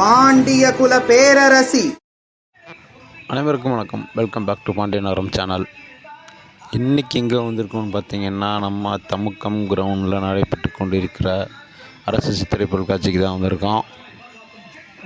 பாண்டிய குல பேரரசி. அனைவருக்கும் வணக்கம். வெல்கம் பேக் டு பாண்டியனரம் சேனல் இன்றைக்கி எங்கே வந்திருக்கோம்னு பார்த்தீங்கன்னா நம்ம தமுக்கம் கிரவுண்டில் நடைபெற்று கொண்டிருக்கிற அரசு சித்திரை பொருட்காட்சிக்கு தான் வந்திருக்கோம்.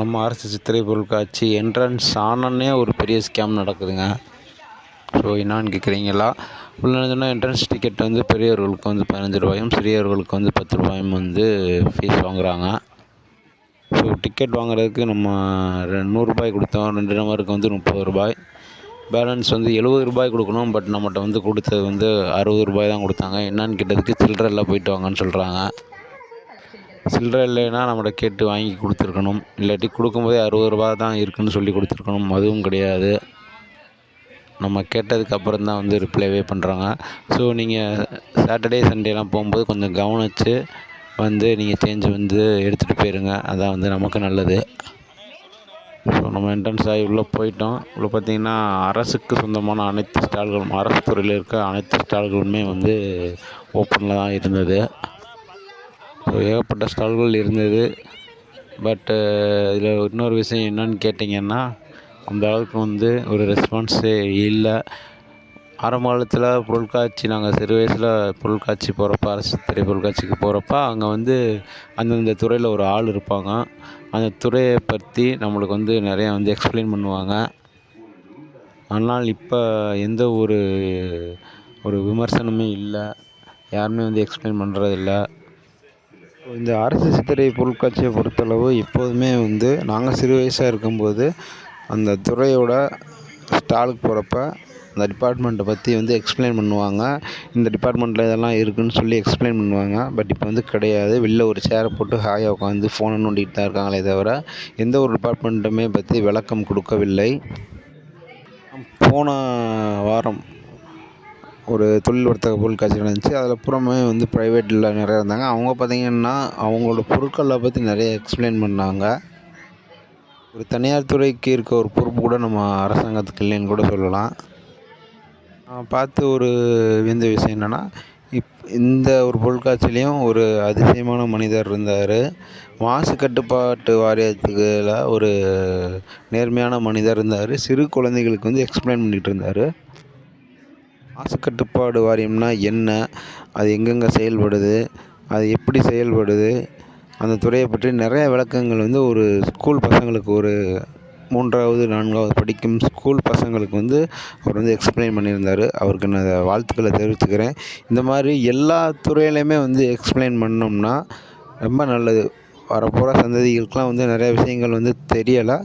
நம்ம அரசு சித்திரை பொருட்காட்சி என்ட்ரன்ஸ் ஆனோடனே ஒரு பெரிய ஸ்கேம் நடக்குதுங்க. ஸோ என்னான்னு கேட்குறீங்களா உள்ள என்ட்ரன்ஸ் டிக்கெட் வந்து பெரியவர்களுக்கு வந்து பதினஞ்சு ரூபாயும் சிறியவர்களுக்கு வந்து பத்து ரூபாயும் வந்து ஃபீஸ் வாங்குகிறாங்க ஸோ டிக்கெட் வாங்குறதுக்கு நம்ம ரெ- நூறுரூபாய் கொடுத்தோம். ரெண்டு நம்பருக்கு வந்து முப்பது ரூபாய். பேலன்ஸ் வந்து எழுபது ரூபாய் கொடுக்கணும். பட் நம்மகிட்ட வந்து கொடுத்தது வந்து அறுபது ரூபாய் தான் கொடுத்தாங்க. என்னன்னு கேட்டதுக்கு சில்லறை இல்லை போயிட்டு வாங்கன்னு சொல்கிறாங்க சில்லறை இல்லைன்னா நம்மகிட்ட கேட்டு வாங்கி கொடுத்துருக்கணும். இல்லாட்டி கொடுக்கும்போதே அறுபது ரூபா தான் இருக்குதுன்னு சொல்லி கொடுத்துருக்கணும். அதுவும் கிடையாது. நம்ம கேட்டதுக்கு அப்புறம் தான் வந்து ரிப்ளைவே பண்ணுறாங்க ஸோ நீங்கள் சாட்டர்டே சண்டேலாம் போகும்போது கொஞ்சம் கவனித்து வந்து நீங்கள் சேஞ்ச் வந்து எடுத்துகிட்டு போயிருங்க. அதான் வந்து நமக்கு நல்லது. ஸோ நம்ம என்ட்ரன்ஸ் ஆகி உள்ளே போயிட்டோம். உள்ளே பார்த்தீங்கன்னா அரசுக்கு சொந்தமான அனைத்து ஸ்டால்களும் அரசு துறையில் இருக்க அனைத்து ஸ்டால்களுமே வந்து ஓப்பனில் தான் இருந்தது. ஸோ ஏகப்பட்ட ஸ்டால்கள் இருந்தது. பட்டு இதில் இன்னொரு விஷயம் என்னன்னு கேட்டிங்கன்னா அந்த அளவுக்கு வந்து ஒரு ரெஸ்பான்ஸே இல்லை. ஆரம்ப காலத்தில் பொருட்காட்சி நாங்கள் சிறு வயசில் பொருட்காட்சி போகிறப்ப அரசு திரை பொருட்காட்சிக்கு போகிறப்ப அங்கே வந்து அந்தந்த துறையில் ஒரு ஆள் இருப்பாங்க. அந்த துறையை பற்றி நம்மளுக்கு வந்து நிறையா வந்து எக்ஸ்பிளைன் பண்ணுவாங்க. ஆனால் இப்போ எந்த ஒரு ஒரு விமர்சனமே இல்லை. யாருமே வந்து எக்ஸ்பிளைன் பண்ணுறதில்ல இந்த அரசு சித்திரை பொருட்காட்சியை பொறுத்தளவு எப்போதுமே வந்து நாங்கள் சிறு வயசாக இருக்கும்போது அந்த துறையோட ஸ்டாலுக்கு போகிறப்ப அந்த டிபார்ட்மெண்ட்டை பற்றி வந்து எக்ஸ்பிளைன் பண்ணுவாங்க. இந்த டிபார்ட்மெண்ட்டில் இதெல்லாம் இருக்குன்னு சொல்லி எக்ஸ்பிளைன் பண்ணுவாங்க. பட் இப்போ வந்து கிடையாது. வெளில ஒரு சேரை போட்டு ஹாயாக உட்காந்து ஃபோனை நோண்டிகிட்டு தான் இருக்காங்களே தவிர எந்த ஒரு டிபார்ட்மெண்ட்டுமே பற்றி விளக்கம் கொடுக்கவில்லை. போன வாரம் ஒரு தொழில் வர்த்தக பொருட்காட்சி நடந்துச்சு. அதில் புறமே வந்து ப்ரைவேட்டில் நிறையா இருந்தாங்க. அவங்க பார்த்திங்கன்னா அவங்களோட பொருட்களை பற்றி நிறைய எக்ஸ்பிளைன் பண்ணாங்க. ஒரு தனியார் துறைக்கு இருக்க ஒரு பொறுப்பு கூட நம்ம அரசாங்கத்துக்கு இல்லைன்னு கூட சொல்லலாம். நான் பார்த்து ஒரு வியந்த விஷயம் என்னென்னா இப் இந்த ஒரு பொருட்காட்சியிலையும் ஒரு அதிசயமான மனிதர் இருந்தார். மாசு கட்டுப்பாட்டு வாரியத்துக்குல ஒரு நேர்மையான மனிதர் இருந்தார். சிறு குழந்தைகளுக்கு வந்து எக்ஸ்பிளைன் பண்ணிகிட்டு இருந்தார். மாசு கட்டுப்பாடு வாரியம்னா என்ன? அது எங்கெங்கே செயல்படுது? அது எப்படி செயல்படுது? அந்த துறையை பற்றி நிறைய விளக்கங்கள் வந்து ஒரு ஸ்கூல் பசங்களுக்கு ஒரு மூன்றாவது நான்காவது படிக்கும் ஸ்கூல் பசங்களுக்கு வந்து அவர் வந்து எக்ஸ்பிளைன் பண்ணியிருந்தார். அவருக்கு நான் அதை வாழ்த்துக்களை தெரிவிச்சுக்கிறேன். இந்த மாதிரி எல்லா துறையிலையுமே வந்து எக்ஸ்பிளைன் பண்ணோம்னா ரொம்ப நல்லது. வரப்போகிற சந்ததிகளுக்கெலாம் வந்து நிறைய விஷயங்கள் வந்து தெரியலை.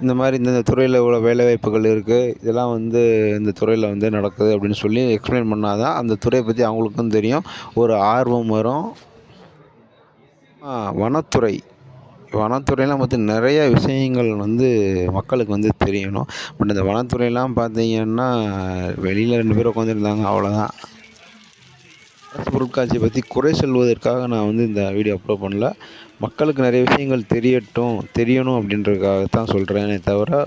இந்த மாதிரி இந்தந்த துறையில் இவ்வளோ வேலைவாய்ப்புகள் இருக்குது இதெல்லாம் வந்து இந்த துறையில் வந்து நடக்குது அப்படின்னு சொல்லி எக்ஸ்பிளைன் பண்ணால் தான் அந்த துறையை பற்றி அவங்களுக்கும் தெரியும். ஒரு ஆர்வம் வரும். வனத்துறை. வனத்துறையெல்லாம் பார்த்து நிறைய விஷயங்கள் வந்து மக்களுக்கு வந்து தெரியணும். பட் இந்த வனத்துறையெல்லாம் பார்த்தீங்கன்னா வெளியில் ரெண்டு பேர் உட்காந்துருந்தாங்க அவ்வளோதான் அரசு பொருட்காட்சியை பற்றி குறை சொல்வதற்காக நான் வந்து இந்த வீடியோ அப்லோட் பண்ணல. மக்களுக்கு நிறைய விஷயங்கள் தெரியட்டும் தெரியணும் அப்படின்றதுக்காக தான் சொல்கிறேனே தவிர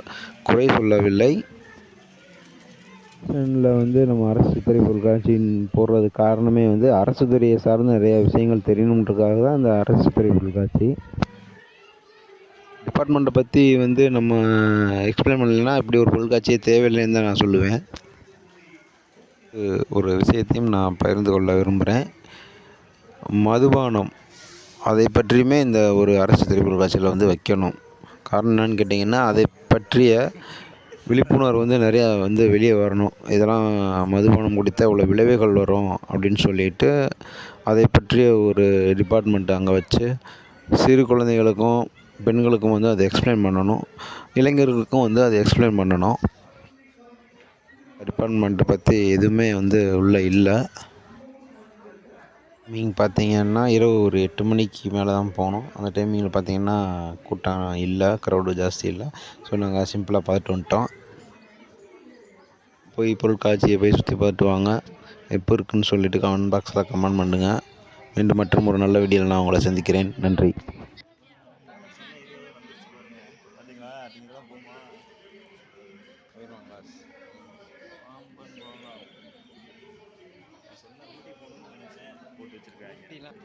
குறை சொல்லவில்லை. வந்து நம்ம அரசு துறை பொருட்காட்சியின் போடுறது காரணமே வந்து அரசு துறையை சார்ந்த நிறைய விஷயங்கள் தெரியணுன்றதுக்காக தான் இந்த அரசு துறை பொருட்காட்சி. டிபார்ட்மெண்ட்டை பற்றி வந்து நம்ம எக்ஸ்பிளைன் பண்ணலைன்னா இப்படி ஒரு பொருட்காட்சியே தேவையில்லைன்னு தான் நான் சொல்லுவேன். ஒரு- விஷயத்தையும் நான் பகிர்ந்து கொள்ள விரும்புகிறேன் மதுபானம் அதை பற்றியுமே இந்த ஒரு அரசு திரைப்பொருட்காட்சியில் வந்து வைக்கணும். காரணம் என்னன்னு கேட்டிங்கன்னா அதை பற்றிய விழிப்புணர்வு வந்து நிறையா வந்து வெளியே வரணும். இதெல்லாம் மதுபானம் குடித்த இவ்வளோ விளைவுகள் வரும் அப்படின்னு சொல்லிட்டு அதை பற்றிய ஒரு டிபார்ட்மெண்ட் அங்கே வச்சு சிறு குழந்தைகளுக்கும் பெண்களுக்கும் வந்து அதை எக்ஸ்பிளைன் பண்ணணும். இளைஞர்களுக்கும் வந்து அதை எக்ஸ்பிளைன் பண்ணணும். டிபார்ட்மெண்ட்டை பற்றி எதுவுமே வந்து உள்ளே இல்லை. நீங்கள் பார்த்தீங்கன்னா இரவு ஒரு எட்டு மணிக்கு மேலே தான் போனோம் அந்த டைமிங்கில் பார்த்தீங்கன்னா கூட்டம் இல்லை க்ரௌடு ஜாஸ்தி இல்லை. ஸோ நாங்கள் சிம்பிளாக பார்த்துட்டு வந்துட்டோம். போய் பொருட்காட்சியை போய் சுற்றி பார்த்துட்டு வாங்க. எப்போ இருக்குன்னு சொல்லிவிட்டு கமெண்ட் பாக்ஸில் கமெண்ட் பண்ணுங்கள் மீண்டும் மற்றும் ஒரு நல்ல வீடியோவில் நான் உங்களை சந்திக்கிறேன். நன்றி. Gracias。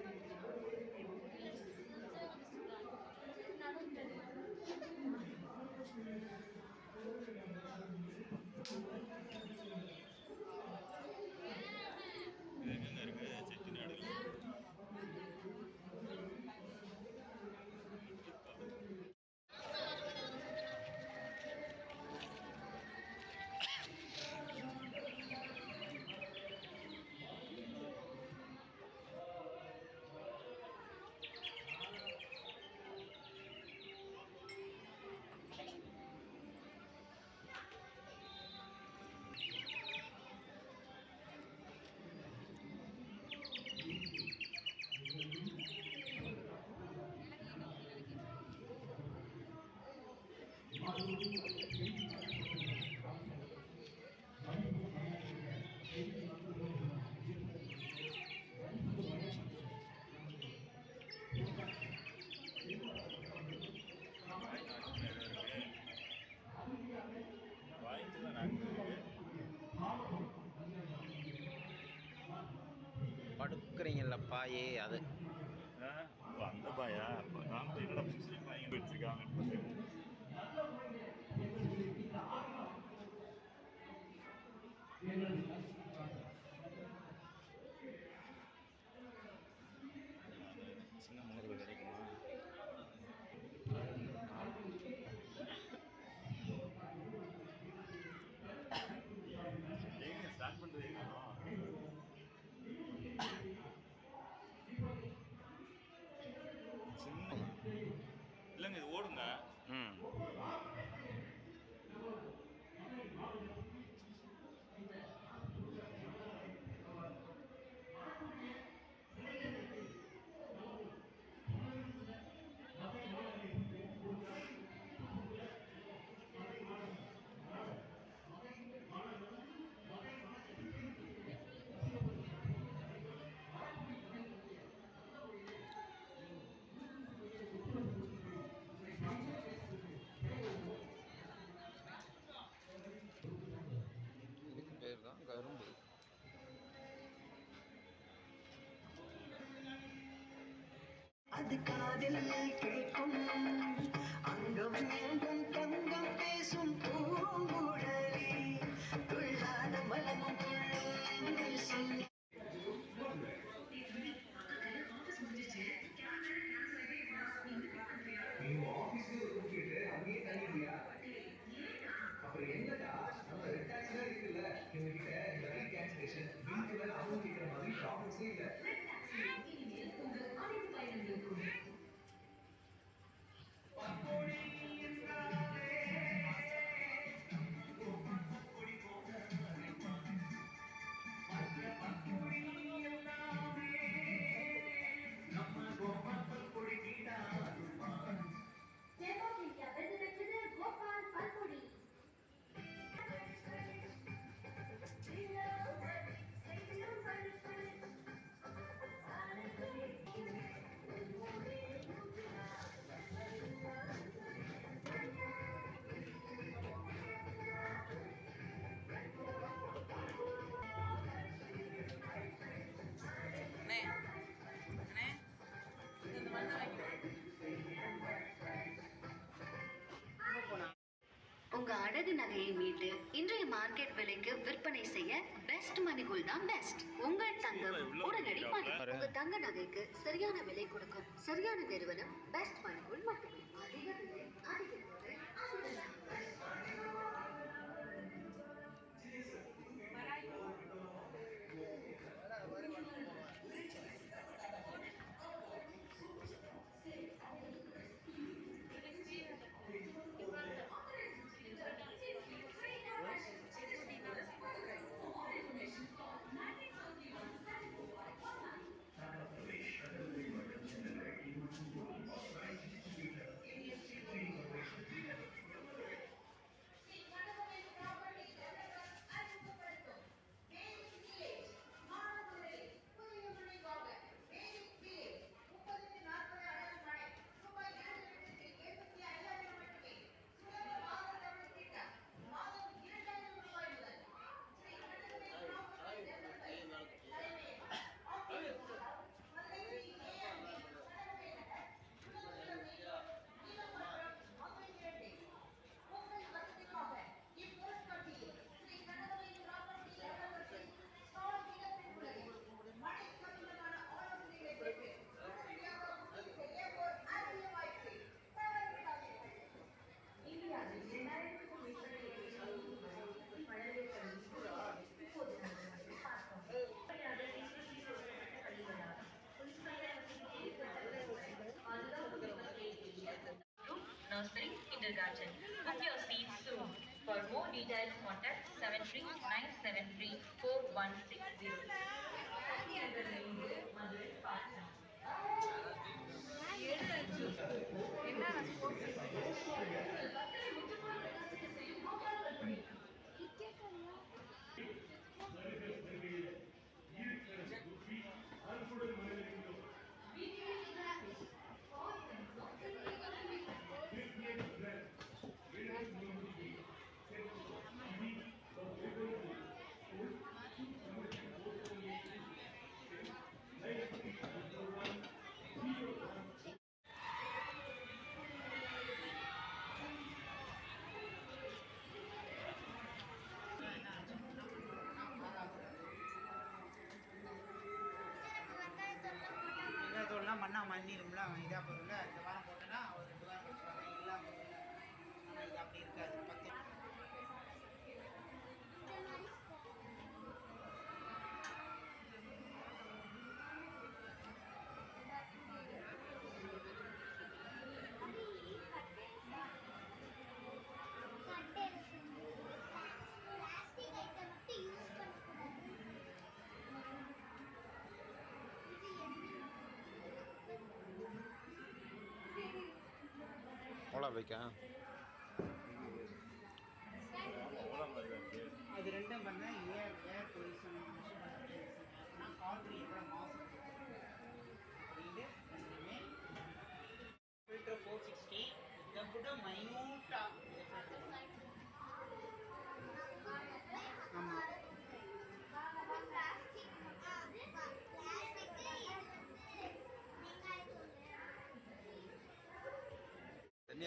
பாயே அது. ஓ அந்த பாயா? நான் போய் என்னடா அது காதில் கேட்கும். அங்கும் எங்கும் தங்கம் பேசும் பூங்குழலி துள்ளாத மலமும் துள்ளும் அப்புறம் என்னடா நம்ம ரெட் டாக்ஸ் இருக்குல்ல. இவங்க கிட்ட இந்த ரயில் கேன்சலேஷன் வீட்டுல அவங்க கேட்கிற மாதிரி ப்ராப்ளம்ஸே இல்லை. அழகு நகையை மீட்டு இன்றைய மார்க்கெட் விலைக்கு விற்பனை செய்ய பெஸ்ட் மணிகோல் தான் பெஸ்ட் உங்கள் தங்கம் உடனடி உங்க தங்க நகைக்கு சரியான விலை கொடுக்கும் சரியான நிறுவனம் பெஸ்ட் மணிகோல் மட்டுமே. பண்ணிடும்ல இதாக எவ்வளோ வைக்கும் அது ரெண்டும் பண்ணால் ஏர் ஏர் பொல்யூஷன் காற்று எவ்வளோ மாசு இது ஃபில்டர் ஃபோர் சிக்ஸ்டி இதை கூட மைனூட்டாக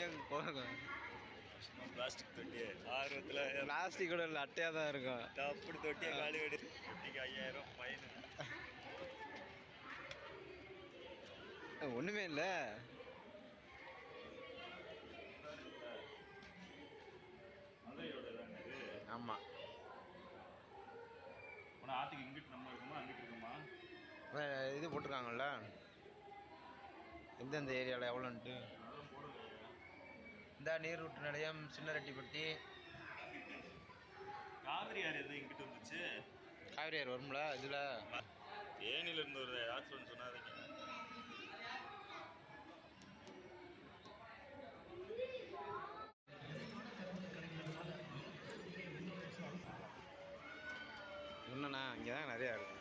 தனியாக போக பிளாஸ்டிக் தொட்டி ஆர்வத்தில் பிளாஸ்டிக் கூட இல்லை அட்டையாக தான் இருக்கும். அப்படி தொட்டியை காலி வெடி தொட்டிக்கு ஐயாயிரம் ஃபைனு ஒன்றுமே இல்லை. ஆமாம் உன ஆற்றுக்கு இங்கிட்டு நம்ம இருக்குமா? அங்கிட்டு இருக்குமா? இது போட்டிருக்காங்கல்ல? எந்தெந்த ஏரியாவில் எவ்வளோன்ட்டு? இந்த நீரூற்று நிலையம் சின்னரெட்டிப்பட்டி. காவிரி ஆறு எது இங்கிட்டு வந்துச்சு? காவிரி ஆறு வரும்ல இதில். தேனியில இருந்து ஒரு ஏதாச்சும் ஒன்று சொன்னாதீங்க. இன்னுண்ணா இங்கே தான் நிறையா இருக்கும்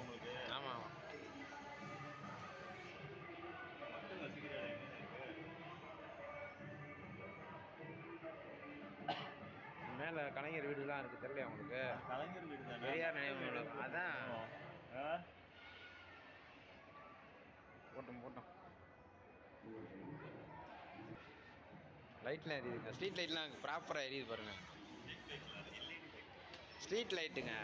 உங்களுக்கு? ஆமாம் மேலே கலைஞர் வீடுலாம் இருக்குது தெரியலையா உங்களுக்கு? கலைஞர் வீடு தானே? பெரியார் நினைவு. அதான். போட்டோம் போட்டோம். லைட்லாம் எரியுது. ஸ்ட்ரீட் லைட்லாம் ப்ராப்பராக எரியுது பாருங்க. ஸ்ட்ரீட் லைட்டுங்க.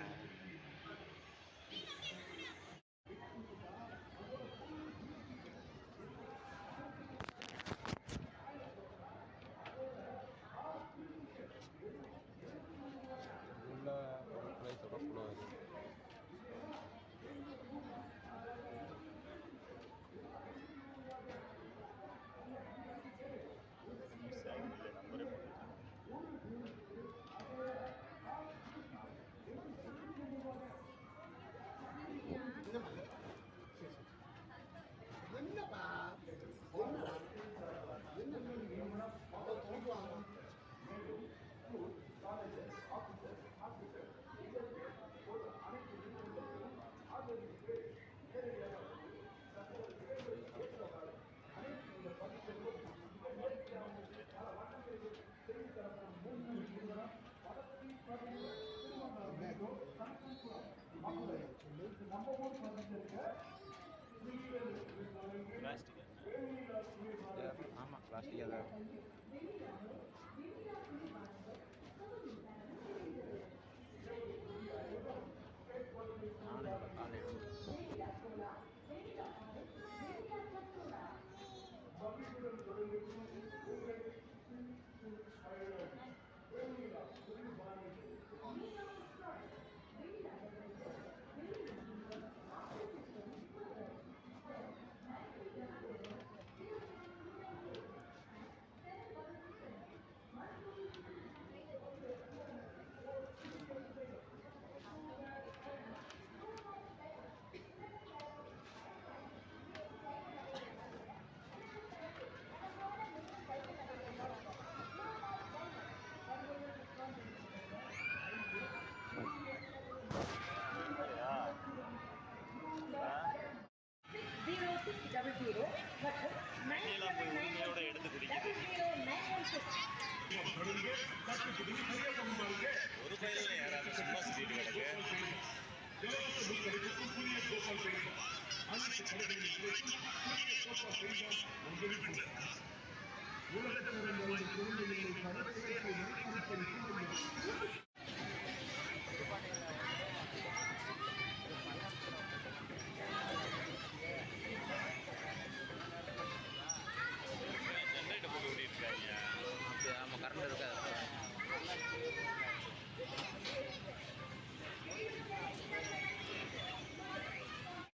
யாராவது சும்மா சுற்றிட்டு கிடக்கு.